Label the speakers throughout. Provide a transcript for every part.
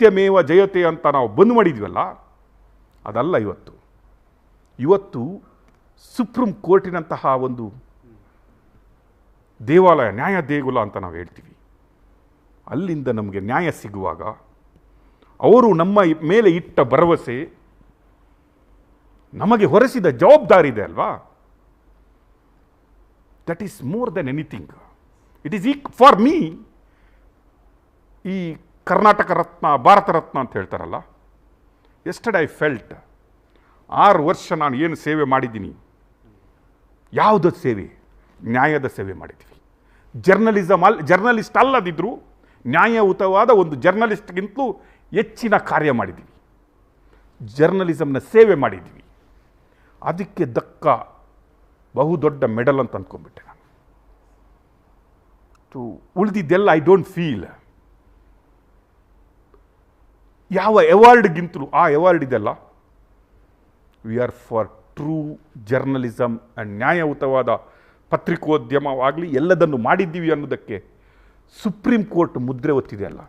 Speaker 1: ಸತ್ಯಮೇವ ಜಯತೆ ಅಂತ ನಾವು ಬಂದ್ ಮಾಡಿದ್ವಲ್ಲ, ಅದಲ್ಲ ಇವತ್ತು. ಇವತ್ತು ಸುಪ್ರೀಂ ಕೋರ್ಟಿನಂತಹ ಒಂದು ದೇವಾಲಯ, ನ್ಯಾಯ ದೇಗುಲ ಅಂತ ನಾವು ಹೇಳ್ತೀವಿ. ಅಲ್ಲಿಂದ ನಮಗೆ ನ್ಯಾಯ ಸಿಗುವಾಗ ಅವರು ನಮ್ಮ ಮೇಲೆ ಇಟ್ಟ ಭರವಸೆ ನಮಗೆ ಹೊರಸಿದ ಜವಾಬ್ದಾರಿ ಇದೆ ಅಲ್ವಾ? That is more than anything it is eek for me ಈ ಕರ್ನಾಟಕ ರತ್ನ, ಭಾರತ ರತ್ನ ಅಂತ ಹೇಳ್ತಾರಲ್ಲ ಎಷ್ಟಡ್ ಐ ಫೆಲ್ಟ್ ಆರು ವರ್ಷ ನಾನು ಏನು ಸೇವೆ ಮಾಡಿದ್ದೀನಿ, ಯಾವುದ ಸೇವೆ? ನ್ಯಾಯದ ಸೇವೆ ಮಾಡಿದ್ದೀವಿ. ಜರ್ನಲಿಸಮ್ ಅಲ್ಲಿ ಜರ್ನಲಿಸ್ಟ್ ಅಲ್ಲದಿದ್ದರೂ ನ್ಯಾಯಯುತವಾದ ಒಂದು ಜರ್ನಲಿಸ್ಟ್ಗಿಂತಲೂ ಹೆಚ್ಚಿನ ಕಾರ್ಯ ಮಾಡಿದ್ದೀವಿ. ಜರ್ನಲಿಸಮ್ನ ಸೇವೆ ಮಾಡಿದ್ದೀವಿ. ಅದಕ್ಕೆ ದಕ್ಕ ಬಹುದೊಡ್ಡ ಮೆಡಲ್ ಅಂತ ಅಂದ್ಕೊಂಡ್ಬಿಟ್ಟೆ ನಾನು. ಟು ಉಳಿದಿದ್ದೆಲ್ಲ ಐ ಡೋಂಟ್ ಫೀಲ್ ಯಾವ ಅವಾರ್ಡ್ಗಿಂತಲೂ ಆ ಅವಾರ್ಡ್ ಇದೆಲ್ಲ we are for true journalism and ನ್ಯಾಯಯುತವಾದ ಪತ್ರಿಕೋದ್ಯಮವಾಗಲಿ ಎಲ್ಲದನ್ನು ಮಾಡಿದ್ದೀವಿ ಅನ್ನೋದಕ್ಕೆ ಸುಪ್ರೀಂ ಕೋರ್ಟ್ ಮುದ್ರೆ ಒತ್ತಿದೆಯಲ್ಲ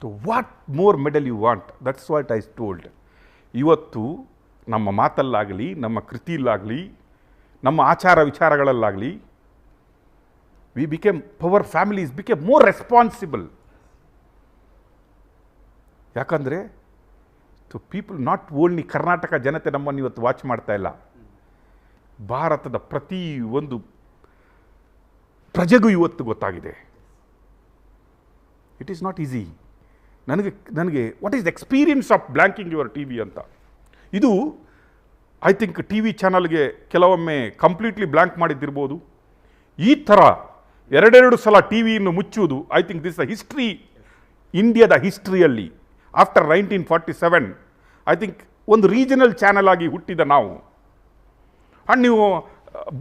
Speaker 1: so what more medal you want that's what I told ಇವತ್ತು ನಮ್ಮ ಮಾತಲ್ಲಾಗಲಿ, ನಮ್ಮ ಕೃತಿಯಲ್ಲಾಗಲಿ ನಮ್ಮ ಆಚಾರ ವಿಚಾರಗಳಲ್ಲಾಗಲಿ we became power families became more responsible ಯಾಕಂದರೆ to people not only Karnataka ಜನತೆ ನಮ್ಮನ್ನು ಇವತ್ತು ವಾಚ್ ಮಾಡ್ತಾ ಇಲ್ಲ. ಭಾರತದ ಪ್ರತಿ ಒಂದು ಪ್ರಜೆಗೂ ಇವತ್ತು ಗೊತ್ತಾಗಿದೆ. ಇಟ್ ಈಸ್ ನಾಟ್ ಈಸಿ ನನಗೆ ನನಗೆ what is the experience of blanking your T V ಅಂತ? ಇದು ಐ ಥಿಂಕ್ ಟಿ ವಿ ಚಾನಲ್ಗೆ ಕೆಲವೊಮ್ಮೆ ಕಂಪ್ಲೀಟ್ಲಿ ಬ್ಲ್ಯಾಂಕ್ ಮಾಡಿದ್ದಿರ್ಬೋದು. ಈ ಥರ ಎರಡೆರಡು ಸಲ ಟಿ ವಿಯನ್ನು ಮುಚ್ಚುವುದು I think this the history ಇಂಡಿಯಾದ ಹಿಸ್ಟ್ರಿಯಲ್ಲಿ after nineteen forty seven I think ಒಂದು ರೀಜನಲ್ ಚಾನಲ್ ಆಗಿ ಹುಟ್ಟಿದ ನಾವು. ಆ್ಯಂಡ್ ನೀವು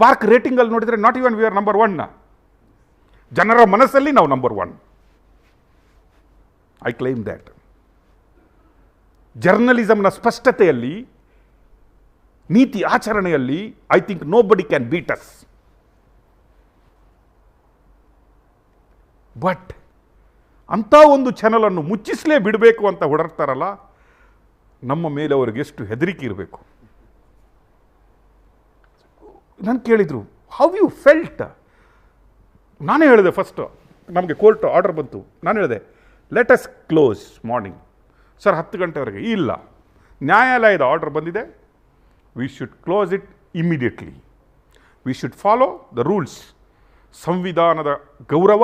Speaker 1: ಬಾರ್ಕ್ ರೇಟಿಂಗಲ್ಲಿ ನೋಡಿದರೆ not even we are number one ಜನರ ಮನಸ್ಸಲ್ಲಿ ನಾವು number one I claim that ಜರ್ನಲಿಸಮ್ನ ಸ್ಪಷ್ಟತೆಯಲ್ಲಿ, ನೀತಿ ಆಚರಣೆಯಲ್ಲಿ I think nobody can beat us but ಅಂಥ ಒಂದು ಚಾನಲನ್ನು ಮುಚ್ಚಿಸಲೇ ಬಿಡಬೇಕು ಅಂತ ಹೊಡರ್ತಾರಲ್ಲ ನಮ್ಮ ಮೇಲೆ ಅವ್ರಿಗೆ ಎಷ್ಟು ಹೆದರಿಕೆ ಇರಬೇಕು? ನಾನು ಕೇಳಿದರು ಹೌ ಯು ಫೆಲ್ಟ್ ನಾನೇ ಹೇಳಿದೆ ಫಸ್ಟ್ ನಮಗೆ ಕೋರ್ಟ್ ಆರ್ಡರ್ ಬಂತು. ನಾನು ಹೇಳಿದೆ let us close morning sir ಹತ್ತು ಗಂಟೆವರೆಗೆ, ಇಲ್ಲ, ನ್ಯಾಯಾಲಯದ ಆರ್ಡರ್ ಬಂದಿದೆ. We should close it immediately we should follow the rules ಸಂವಿಧಾನದ ಗೌರವ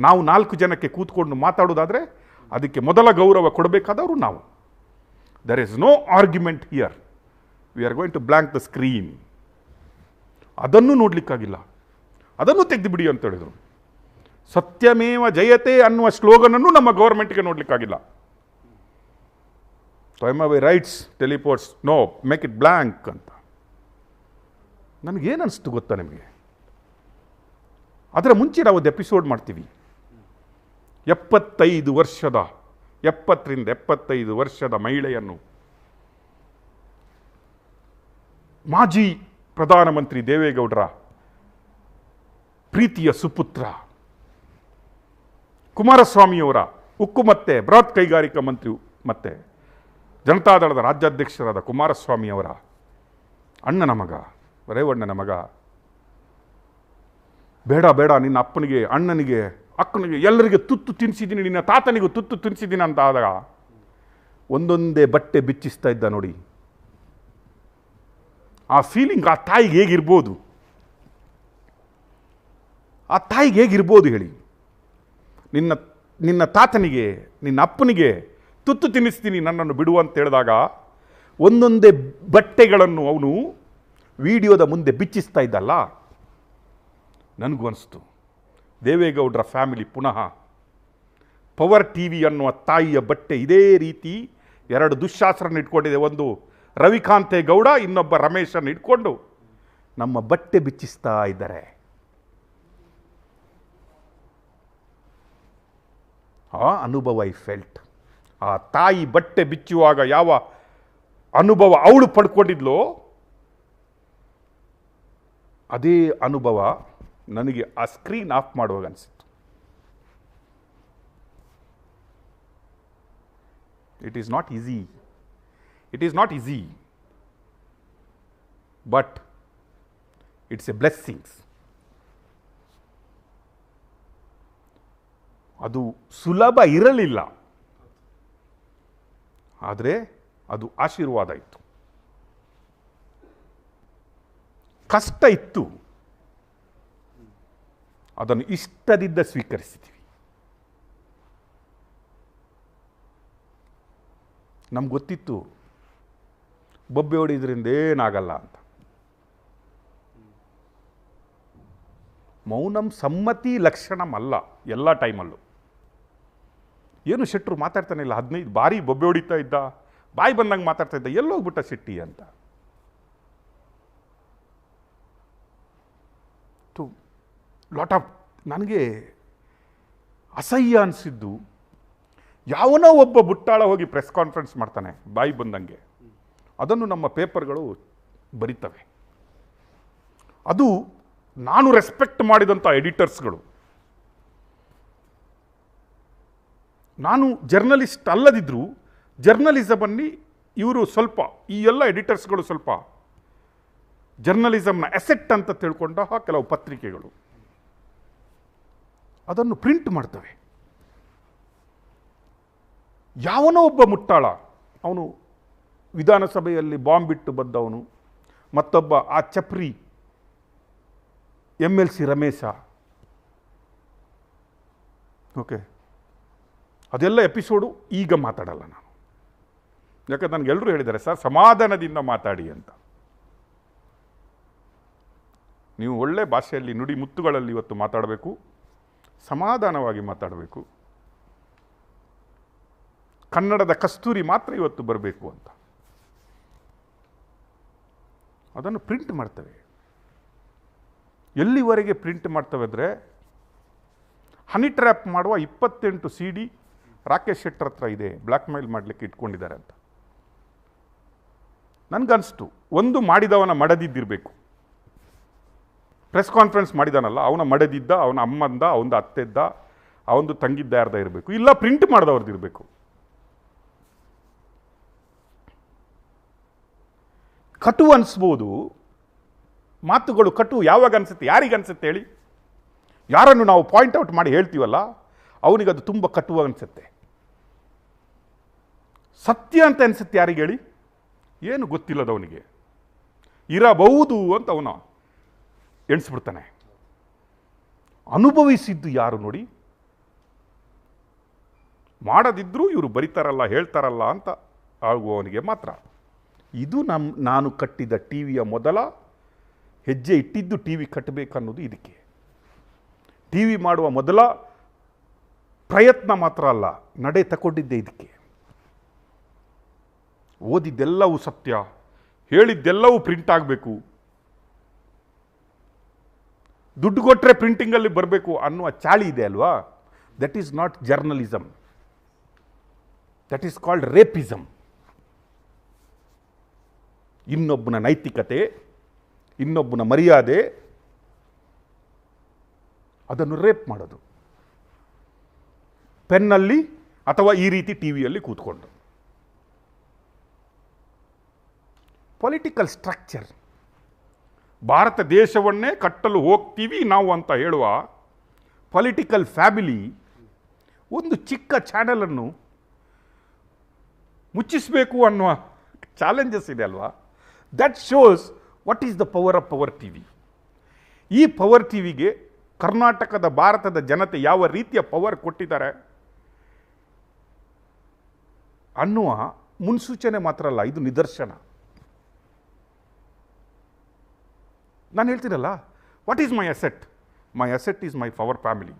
Speaker 1: ನಾವು ನಾಲ್ಕು ಜನಕ್ಕೆ ಕೂತ್ಕೊಂಡು ಮಾತಾಡೋದಾದರೆ ಅದಕ್ಕೆ ಮೊದಲ ಗೌರವ ಕೊಡಬೇಕಾದವರು ನಾವು. There is no argument here we are going to blank the screen ಅದನ್ನು ನೋಡಲಿಕ್ಕಾಗಿಲ್ಲ. ಅದನ್ನು ತೆಗೆದು ಬಿಡಿ ಅಂತ ಹೇಳಿದರು. ಸತ್ಯಮೇವ ಜಯತೆ ಅನ್ನುವ ಸ್ಲೋಗನನ್ನು ನಮ್ಮ ಗೌರ್ಮೆಂಟ್ಗೆ ನೋಡಲಿಕ್ಕಾಗಿಲ್ಲ. So M away rights teleports no make it blank ಅಂತ. ನನಗೇನು ಅನಿಸ್ತು ಗೊತ್ತಾ ನಿಮಗೆ? ಅದರ ಮುಂಚೆ ನಾವು ಒಂದು ಎಪಿಸೋಡ್ ಮಾಡ್ತೀವಿ. ಎಪ್ಪತ್ತೈದು ವರ್ಷದ, ಎಪ್ಪತ್ತರಿಂದ ಎಪ್ಪತ್ತೈದು ವರ್ಷದ ಮಹಿಳೆಯನ್ನು ಮಾಜಿ ಪ್ರಧಾನಮಂತ್ರಿ ದೇವೇಗೌಡರ ಪ್ರೀತಿಯ ಸುಪುತ್ರ ಕುಮಾರಸ್ವಾಮಿಯವರ ಉಕ್ಕು ಮತ್ತೆ ಬೃಹತ್ ಕೈಗಾರಿಕಾ ಮಂತ್ರಿ ಮತ್ತೆ ಜನತಾದಳದ ರಾಜ್ಯಾಧ್ಯಕ್ಷರಾದ ಕುಮಾರಸ್ವಾಮಿಯವರ ಅಣ್ಣನ ಮಗ, ರೇವಣ್ಣನ ಮಗ. ಬೇಡ ಬೇಡ, ನಿನ್ನ ಅಪ್ಪನಿಗೆ, ಅಣ್ಣನಿಗೆ ಅಕ್ಕನಿಗೆ, ಎಲ್ಲರಿಗೆ ತುತ್ತು ತಿನ್ನಿಸಿದ್ದೀನಿ ನಿನ್ನ ತಾತನಿಗೂ ತುತ್ತು ತಿನ್ನಿಸಿದ್ದೀನಿ ಅಂತ ಆದಾಗ ಒಂದೊಂದೇ ಬಟ್ಟೆ ಬಿಚ್ಚಿಸ್ತಾ ಇದ್ದ ನೋಡಿ. ಆ ಫೀಲಿಂಗ್ ಆ ತಾಯಿಗೆ ಹೇಗಿರ್ಬೋದು? ಆ ತಾಯಿಗೆ ಹೇಗಿರ್ಬೋದು ಹೇಳಿ. ನಿನ್ನ ನಿನ್ನ ತಾತನಿಗೆ, ನಿನ್ನ ಅಪ್ಪನಿಗೆ ತುತ್ತು ತಿನ್ನಿಸ್ತೀನಿ, ನನ್ನನ್ನು ಬಿಡು ಅಂತ ಹೇಳಿದಾಗ, ಒಂದೊಂದೇ ಬಟ್ಟೆಗಳನ್ನು ಅವನು ವಿಡಿಯೋದ ಮುಂದೆ ಬಿಚ್ಚಿಸ್ತಾ ಇದ್ದಲ್ಲ. ನನಗೂ ಅನಿಸ್ತು. ದೇವೇಗೌಡರ ಫ್ಯಾಮಿಲಿ ಪುನಃ ಪವರ್ ಟಿ ವಿ ಅನ್ನುವ ತಾಯಿಯ ಬಟ್ಟೆ ಇದೇ ರೀತಿ ಎರಡು ದುಶ್ಶಾಸ್ತ್ರನ ಇಟ್ಕೊಂಡಿದೆ. ಒಂದು ರವಿಕಾಂತೇಗೌಡ ಇನ್ನೊಬ್ಬ ರಮೇಶನ್ನು ಇಟ್ಕೊಂಡು ನಮ್ಮ ಬಟ್ಟೆ ಬಿಚ್ಚಿಸ್ತಾ ಇದ್ದಾರೆ. ಆ ಅನುಭವ ಐ ಫೆಲ್ಟ್. ಆ ತಾಯಿ ಬಟ್ಟೆ ಬಿಚ್ಚುವಾಗ ಯಾವ ಅನುಭವ ಅವಳು ಪಡ್ಕೊಂಡಿದ್ಲೋ, ಅದೇ ಅನುಭವ ನನಗೆ ಆ ಸ್ಕ್ರೀನ್ ಆಫ್ ಮಾಡುವಾಗ ಅನಿಸಿತ್ತು. It is not easy it is not easy but it's a blessings ಅದು ಸುಲಭ ಇರಲಿಲ್ಲ. ಆದರೆ ಅದು ಆಶೀರ್ವಾದ ಇತ್ತು. ಕಷ್ಟ ಇತ್ತು. ಅದನ್ನು ಇಷ್ಟದಿಂದ ಸ್ವೀಕರಿಸಿದ್ದೀವಿ ನಮ್ಗೆ ಗೊತ್ತಿತ್ತು, ಬೊಬ್ಬೆ ಹೊಡಿದ್ರಿಂದ ಏನಾಗಲ್ಲ ಅಂತ. ಮೌನಂ ಸಮ್ಮತಿ ಲಕ್ಷಣಮಲ್ಲ ಎಲ್ಲ ಟೈಮಲ್ಲೂ. ಏನು ಶೆಟ್ಟರು ಮಾತಾಡ್ತಾನೆ ಇಲ್ಲ, ಹದಿನೈದು ಬಾರಿ ಬೊಬ್ಬೆ ಹೊಡಿತಾ ಇದ್ದ, ಬಾಯಿ ಬಂದಂಗೆ ಮಾತಾಡ್ತಾ ಇದ್ದ, ಎಲ್ಲೋಗ್ಬಿಟ್ಟ ಶೆಟ್ಟಿ ಅಂತ ಟು ಲಾಟ್ ಆಫ್ ನನಗೆ ಅಸಹ್ಯ ಅನಿಸಿದ್ದು, ಯಾವನೋ ಒಬ್ಬ ಬುಟ್ಟಾಳ ಹೋಗಿ ಪ್ರೆಸ್ ಕಾನ್ಫರೆನ್ಸ್ ಮಾಡ್ತಾನೆ, ಬಾಯಿ ಬಂದಂಗೆ. ಅದನ್ನು ನಮ್ಮ ಪೇಪರ್ಗಳು ಬರಿತವೆ. ಅದು ನಾನು ರೆಸ್ಪೆಕ್ಟ್ ಮಾಡಿದಂಥ ಎಡಿಟರ್ಸ್ಗಳು ನಾನು ಜರ್ನಲಿಸ್ಟ್ ಅಲ್ಲದಿದ್ದರೂ ಜರ್ನಲಿಸಮಲ್ಲಿ ಇವರು ಸ್ವಲ್ಪ, ಈ ಎಲ್ಲ ಎಡಿಟರ್ಸ್ಗಳು ಸ್ವಲ್ಪ ಜರ್ನಲಿಸಮ್ನ ಎಸೆಟ್ ಅಂತ ತಿಳ್ಕೊಂಡ ಕೆಲವು ಪತ್ರಿಕೆಗಳು. ಅದನ್ನು ಪ್ರಿಂಟ್ ಮಾಡ್ತವೆ. ಯಾವನೋ ಒಬ್ಬ ಮುಟ್ಟಾಳ, ಅವನು ವಿಧಾನಸಭೆಯಲ್ಲಿ ಬಾಂಬ್ ಬಿಟ್ಟು ಬಂದವನು. ಮತ್ತೊಬ್ಬ ಆ chapri M L C Ramesha. Okay. ಅದೆಲ್ಲ ಎಪಿಸೋಡು ಈಗ ಮಾತಾಡಲ್ಲ ನಾನು. ಯಾಕಂದ್ರೆ ನನಗೆ ಎಲ್ಲರೂ ಹೇಳಿದ್ದಾರೆ, ಸರ್, ಸಮಾಧಾನದಿಂದ ಮಾತಾಡಿ ಅಂತ. ನೀವು ಒಳ್ಳೆ ಭಾಷೆಯಲ್ಲಿ ನುಡಿ ಮುತ್ತುಗಳಲ್ಲಿ ಇವತ್ತು ಮಾತಾಡಬೇಕು. ಸಮಾಧಾನವಾಗಿ ಮಾತಾಡಬೇಕು. ಕನ್ನಡದ ಕಸ್ತೂರಿ ಮಾತ್ರ ಇವತ್ತು ಬರಬೇಕು ಅಂತ. ಅದನ್ನು ಪ್ರಿಂಟ್ ಮಾಡ್ತವೆ. ಎಲ್ಲಿವರೆಗೆ ಪ್ರಿಂಟ್ ಮಾಡ್ತವೆ ಅಂದರೆ ಹನಿ ಟ್ರ್ಯಾಪ್ ಮಾಡುವ ಇಪ್ಪತ್ತೆಂಟು ಸಿ ಡಿ ರಾಕೇಶ್ ಶೆಟ್ಟರ್ ಹತ್ರ ಇದೆ ಬ್ಲ್ಯಾಕ್ ಮೇಲ್ ಮಾಡಲಿಕ್ಕೆ ಇಟ್ಕೊಂಡಿದ್ದಾರೆ ಅಂತ. ನನಗನ್ನಿಸ್ತು ಒಂದು ಮಾಡಿದವನ ಮಡದಿದ್ದಿರಬೇಕು. ಪ್ರೆಸ್ ಕಾನ್ಫರೆನ್ಸ್ ಮಾಡಿದಾನಲ್ಲ, ಅವನ ಮಡದಿದ್ದ, ಅವನ ಅಮ್ಮಂದ ಅವನ ಅತ್ತೆದ್ದ ಅವನದು ತಂಗಿದ್ದ ಯಾರ್ದ ಇರಬೇಕು. ಇಲ್ಲ, ಪ್ರಿಂಟ್ ಮಾಡಿದವ್ರದ್ದು ಇರಬೇಕು. ಕಟು ಅನಿಸ್ಬೋದು. ಮಾತುಗಳು ಕಟು, ಯಾವಾಗ ಅನಿಸುತ್ತೆ, ಯಾರಿಗೆ ಅನಿಸುತ್ತೆ ಹೇಳಿ? ಯಾರನ್ನು ನಾವು ಪಾಯಿಂಟ್ ಔಟ್ ಮಾಡಿ ಹೇಳ್ತೀವಲ್ಲ ಅದು ತುಂಬ ಕಟು ಅನಿಸುತ್ತೆ. ಸತ್ಯ ಅಂತ ಅನಿಸುತ್ತೆ ಯಾರಿಗೆ ಹೇಳಿ? ಏನು ಗೊತ್ತಿಲ್ಲದವನಿಗೆ. ಇರಬಹುದು ಅಂತ ಅವನು. ಎಣಿಸ್ಬಿಡ್ತಾನೆ. ಅನುಭವಿಸಿದ್ದು ಯಾರು ನೋಡಿ? ಮಾಡದಿದ್ದರೂ ಇವರು ಬರಿತಾರಲ್ಲ, ಹೇಳ್ತಾರಲ್ಲ ಅಂತ ಆಗುವವನಿಗೆ ಮಾತ್ರ. ಇದು ನಮ್ಮ ನಾನು ಕಟ್ಟಿದ ಟಿ ವಿಯ ಮೊದಲ ಹೆಜ್ಜೆ ಇಟ್ಟಿದ್ದು ಟಿ ವಿ ಕಟ್ಟಬೇಕನ್ನೋದು ಇದಕ್ಕೆ. ಟಿ ವಿ ಮಾಡುವ ಮೊದಲ ಪ್ರಯತ್ನ ಮಾತ್ರ ಅಲ್ಲ, ನಡೆ ತಗೊಂಡಿದ್ದೆ ಇದಕ್ಕೆ. ಓದಿದ್ದೆಲ್ಲವೂ ಸತ್ಯ, ಹೇಳಿದ್ದೆಲ್ಲವೂ ಪ್ರಿಂಟ್ ಆಗಬೇಕು. ದುಡ್ಡು ಕೊಟ್ಟರೆ ಪ್ರಿಂಟಿಂಗಲ್ಲಿ ಬರಬೇಕು ಅನ್ನುವ ಚಾಳಿ ಇದೆ ಅಲ್ವಾ? That is not journalism that is called rapism ಇನ್ನೊಬ್ಬನ ನೈತಿಕತೆ, ಇನ್ನೊಬ್ಬನ ಮರ್ಯಾದೆ, ಅದನ್ನು ರೇಪ್ ಮಾಡೋದು. ಪೆನ್ನಲ್ಲಿ ಅಥವಾ ಈ ರೀತಿ ಟಿ ವಿಯಲ್ಲಿ ಕೂತ್ಕೊಂಡು. ಪೊಲಿಟಿಕಲ್ ಸ್ಟ್ರಕ್ಚರ್ ಭಾರತ ದೇಶವನ್ನೇ ಕಟ್ಟಲು ಹೋಗ್ತೀವಿ ನಾವು ಅಂತ ಹೇಳುವ ಪೊಲಿಟಿಕಲ್ ಫ್ಯಾಮಿಲಿ ಒಂದು ಚಿಕ್ಕ ಚಾನೆಲನ್ನು ಮುಚ್ಚಿಸಬೇಕು ಅನ್ನುವ ಚಾಲೆಂಜಸ್ ಇದೆ ಅಲ್ವಾ? That shows what is the power of power T V ಈ ಪವರ್ ಟಿ ವಿಗೆ ಕರ್ನಾಟಕದ ಭಾರತದ ಜನತೆ ಯಾವ ರೀತಿಯ ಪವರ್ ಕೊಟ್ಟಿದ್ದಾರೆ ಅನ್ನುವ ಮುನ್ಸೂಚನೆ ಮಾತ್ರ ಅಲ್ಲ, ಇದು ನಿದರ್ಶನ. ನಾನು ಹೇಳ್ತೀರಲ್ಲ what is my asset my asset is my power family